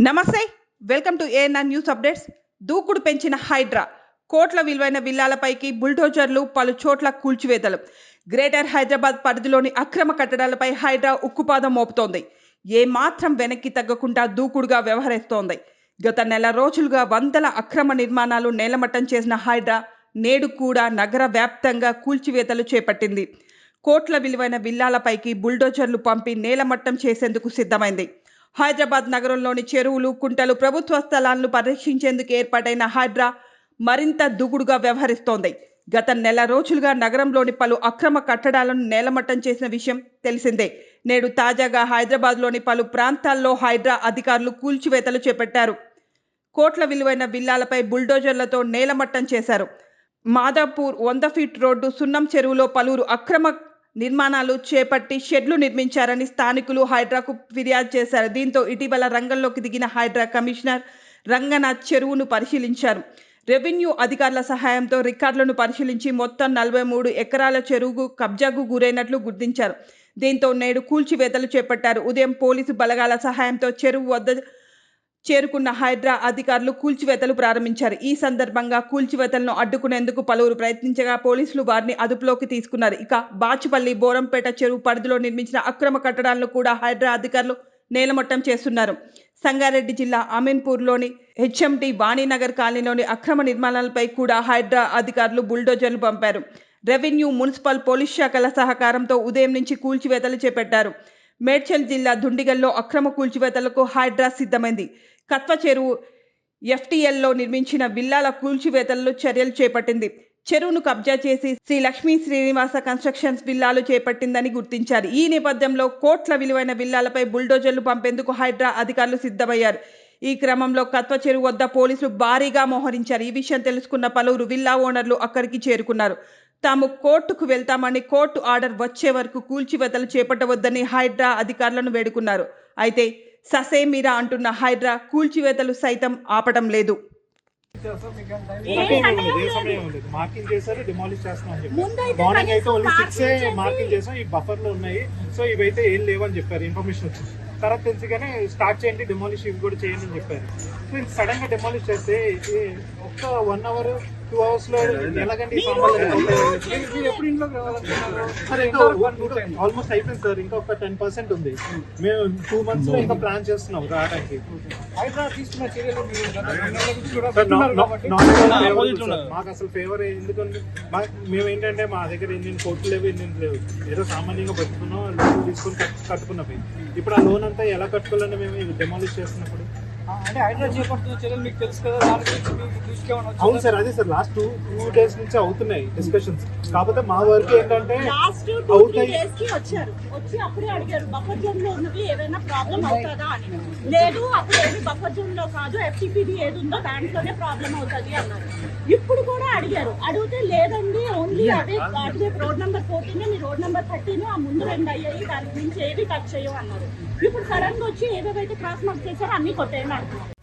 నమస్తే welcome to ANR news updates దూకుడు పెంచిన హైడ్రా. కోట్ల విలువైన విల్లాలపైకి బుల్డోజర్లు పలు చోట్ల కూల్చివేతలు. గ్రేటర్ హైదరాబాద్ పరిధిలోని అక్రమ కట్టడాలపై హైడ్రా ఉక్కుపాదం మోపుతోంది. ఏ మాత్రం వెనక్కి తగ్గకుండా దూకుడుగా వ్యవహరిస్తోంది. గత నెల రోజులుగా వందల అక్రమ నిర్మాణాలు నేలమట్టం చేసిన హైడ్రా నేడు కూడా నగర వ్యాప్తంగా కూల్చివేతలు చేపట్టింది. కోట్ల విలువైన విల్లాలపైకి బుల్డోజర్లు పంపి నేలమట్టం చేసేందుకు సిద్ధమైంది. హైదరాబాద్ నగరంలోని చెరువులు కుంటలు ప్రభుత్వ స్థలాలను పరీక్షించేందుకు ఏర్పాటైన హైడ్రా మరింత దుగుడుగా వ్యవహరిస్తోంది. గత నెల రోజులుగా నగరంలోని పలు అక్రమ కట్టడాలను నేలమట్టం చేసిన విషయం తెలిసిందే. నేడు తాజాగా హైదరాబాద్లోని పలు ప్రాంతాల్లో హైడ్రా అధికారులు కూల్చివేతలు చేపట్టారు. కోట్ల విలువైన విల్లాలపై బుల్డోజర్లతో నేలమట్టం చేశారు. మాదాపూర్ వంద ఫీట్ రోడ్డు సున్నం చెరువులో పలువురు అక్రమ నిర్మాణాలు చేపట్టి షెడ్లు నిర్మించారని స్థానికులు హైడ్రాకు ఫిర్యాదు చేశారు. దీంతో ఇటీవల రంగంలోకి దిగిన హైడ్రా కమిషనర్ రంగనాథ్ చెరువును పరిశీలించారు. రెవెన్యూ అధికారుల సహాయంతో రికార్డులను పరిశీలించి మొత్తం నలభై మూడు ఎకరాల చెరువుకు కబ్జాకు గురైనట్లు గుర్తించారు. దీంతో నేడు కూల్చివేతలు చేపట్టారు. ఉదయం పోలీసు బలగాల సహాయంతో చెరువు వద్ద చేరుకున్న హైడ్రా అధికారులు కూల్చివేతలు ప్రారంభించారు. ఈ సందర్భంగా కూల్చివేతలను అడ్డుకునేందుకు పలువురు ప్రయత్నించగా పోలీసులు వారిని అదుపులోకి తీసుకున్నారు. ఇక బాచుపల్లి బోరంపేట చెరువు పరిధిలో నిర్మించిన అక్రమ కట్టడాలను కూడా హైడ్రా అధికారులు నేలమట్టం చేస్తున్నారు. సంగారెడ్డి జిల్లా అమీన్పూర్లోని హెచ్ఎండి వాణినగర్ కాలనీలోని అక్రమ నిర్మాణాలపై కూడా హైడ్రా అధికారులు బుల్డోజర్లు పంపారు. రెవెన్యూ మున్సిపల్ పోలీస్ శాఖల సహకారంతో ఉదయం నుంచి కూల్చివేతలు చేపట్టారు. మేడ్చల్ జిల్లా దుండిగల్లో అక్రమ కూల్చివేతలకు హైడ్రా సిద్ధమైంది. కత్వ చెరువు ఎఫ్టీఎల్లో నిర్మించిన విల్లాల కూల్చివేతల్లో చర్యలు చేపట్టింది. చెరువును కబ్జా చేసి శ్రీ లక్ష్మీ శ్రీనివాస కన్స్ట్రక్షన్స్ విల్లాలు చేపట్టిందని గుర్తించారు. ఈ నేపథ్యంలో కోట్ల విలువైన విల్లాలపై బుల్డోజర్లు పంపేందుకు హైడ్రా అధికారులు సిద్ధమయ్యారు. ఈ క్రమంలో కత్వ చెరువు వద్ద పోలీసులు భారీగా మోహరించారు. ఈ విషయం తెలుసుకున్న పలువురు విల్లా ఓనర్లు అక్కడికి చేరుకున్నారు. తాము కోర్టుకు వెళ్తామని కోర్టు ఆర్డర్ వచ్చే వరకు కూల్చివేతలు చేపట్టవద్దని హైడ్రా అధికారులను వేడుకున్నారు. అయితే ససేమిరా అంటున్న హైడ్రా కూల్చివేతలు సైతం ఆపడం లేదు. మార్కింగ్ చేశారు డిమాలిష్ చేస్తున్నాం అని ముందైతే చెప్పారు మార్నింగ్ అయితే కనీసం ఓన్లీ సిక్స్ చేసి- మార్కింగ్ చేసాం ఈ బఫర్లో ఉన్నాయి. సో ఇవైతే ఏం లేవని చెప్పారు ఇన్ఫర్మేషన్ వచ్చింది తర్వాత తెలిసిగానే స్టార్ట్ చేయండి డిమాలిష్ ఇవి కూడా చేయండి అని చెప్పారు. సో సడన్గా డిమాలిష్ చేస్తే ఇది ఒక్క వన్ అవర్ టూ అవర్స్లో ఎలాగంటే ఎప్పుడు ఇంట్లో రావాలనుకున్నారు? సరే ఆల్మోస్ట్ అయిపోయింది సార్. ఇంకా ఒక టెన్ పర్సెంట్ ఉంది. మేము టూ మంత్స్లో ఇంకా ప్లాన్ చేస్తున్నాం రావడానికి. మాకు అసలు ఫేవర్ ఎందుకంటే మేము ఏంటంటే మా దగ్గర ఇండియన్ కోర్టు లేవు ఇండియన్ లేవు. ఏదో సామాన్యంగా బతుకున్నాం లోన్ తీసుకొని కట్- కట్టుకున్నవి ఇప్పుడు ఆ లోన్ అంతా ఎలా కట్టుకోవాలని మేము డెమాలిష్ చేస్తున్నప్పుడు? దాని గురించి అవును? సార్ అదే sir last two two days నుంచి అవుతున్నాయి డిస్కషన్స్ కాకపోతే మా వర్క్ ఏంటంటే లాస్ట్ టూ త్రీ డేస్కి వచ్చారు. వచ్చి అప్పుడే అడిగారు బఫర్ జోన్లో ఉన్నవి ఏదైనా ప్రాబ్లం అవుతుందా? అని. లేదు అప్పుడు ఏది బఫర్ జోన్లో కాదు ఏది ఉందో దాంట్లోనే ప్రాబ్లం అవుతుంది అన్నారు. ఇప్పుడు కూడా అడిగారు. అడిగితే లేదండి ఓన్లీ అదే అటువే రోడ్ నెంబర్ ఫోర్టీన్ మీ రోడ్ నెంబర్ థర్టీన్ ఆ ముందు రెండు అయ్యాయి దానికి మించి ఏవి టచ్ చేయవు అన్నారు. ఇప్పుడు సడన్గా వచ్చి ఏవేవైతే క్రాస్ మార్క్ చేశారో అన్ని కొట్టేయండి Marco.